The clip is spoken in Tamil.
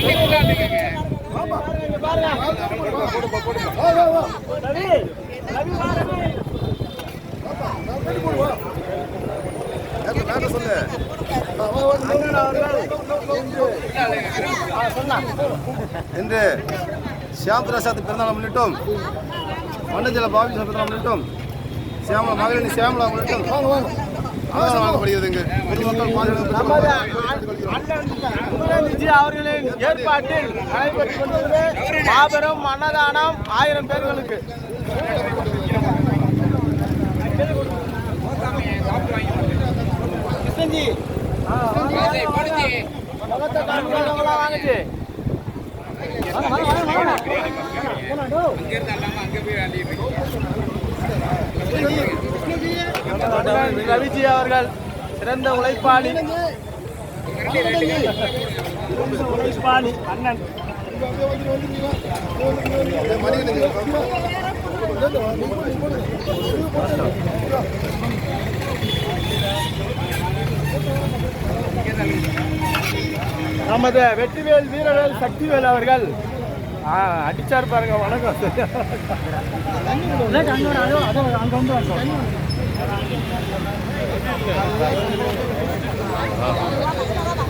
இன்று என்று ஷியாம் பிரசாத் பிறந்தநாள் முன்னிட்டும் மண்டஜல பாபி பிறந்தநாள் முன்னிட்டும் சியாமலா மகளிர் சியாமலா முன்னிட்டும் ஆதரவு வழங்கப்படுகிறது இங்கு பொதுமக்கள் பாதுகாப்பு காந்திஜி அவர்களின் ஏற்பாட்டில் நடைபெற்று மாபெரும் அன்னதானம் ஆயிரம் பேர்களுக்கு. கிருஷ்ணன்ஜி. முகத்தை ரவிஜி அவர்கள் சிறந்த உழைப்பாளி. அண்ணன் நமது வெற்றிவேல் வீரவேல் சக்திவேல் அவர்கள் அடிச்சார் பாருங்க வணக்கம் அங்க வந்து